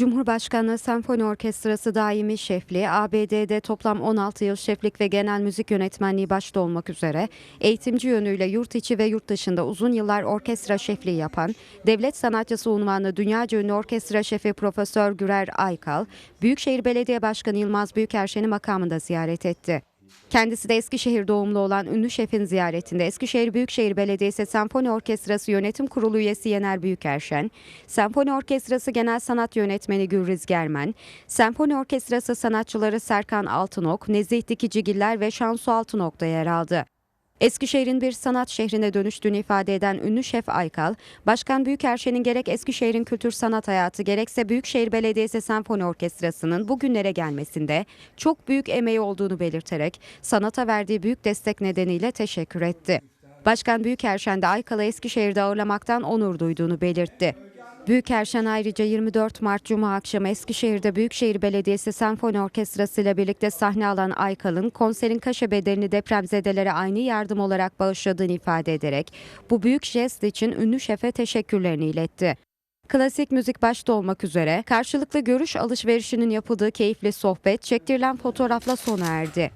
Cumhurbaşkanlığı Senfoni Orkestrası daimi şefliği, ABD'de toplam 16 yıl şeflik ve genel müzik yönetmenliği başta olmak üzere eğitimci yönüyle yurt içi ve yurt dışında uzun yıllar orkestra şefliği yapan, devlet sanatçısı unvanlı dünyaca ünlü orkestra şefi Profesör Gürer Aykal, Büyükşehir Belediye Başkanı Yılmaz Büyükerşen'i makamında ziyaret etti. Kendisi de Eskişehir doğumlu olan ünlü şefin ziyaretinde Eskişehir Büyükşehir Belediyesi Senfoni Orkestrası Yönetim Kurulu üyesi Yener Büyükerşen, Senfoni Orkestrası Genel Sanat Yönetmeni Gürriz Germen, Senfoni Orkestrası sanatçıları Serkan Altınok, Nezih Dikicigiller ve Şansu Altınok da yer aldı. Eskişehir'in bir sanat şehrine dönüştüğünü ifade eden ünlü şef Aykal, Başkan Büyükerşen'in gerek Eskişehir'in kültür sanat hayatı gerekse Büyükşehir Belediyesi Senfoni Orkestrası'nın bugünlere gelmesinde çok büyük emeği olduğunu belirterek sanata verdiği büyük destek nedeniyle teşekkür etti. Başkan Büyükerşen de Aykal'ı Eskişehir'de ağırlamaktan onur duyduğunu belirtti. Büyükerşen ayrıca 24 Mart Cuma akşamı Eskişehir'de Büyükşehir Belediyesi Senfoni Orkestrası ile birlikte sahne alan Aykal'ın konserin kaşe bedelini depremzedelere aynı yardım olarak bağışladığını ifade ederek bu büyük jest için ünlü şefe teşekkürlerini iletti. Klasik müzik başta olmak üzere karşılıklı görüş alışverişinin yapıldığı keyifli sohbet çektirilen fotoğrafla sona erdi.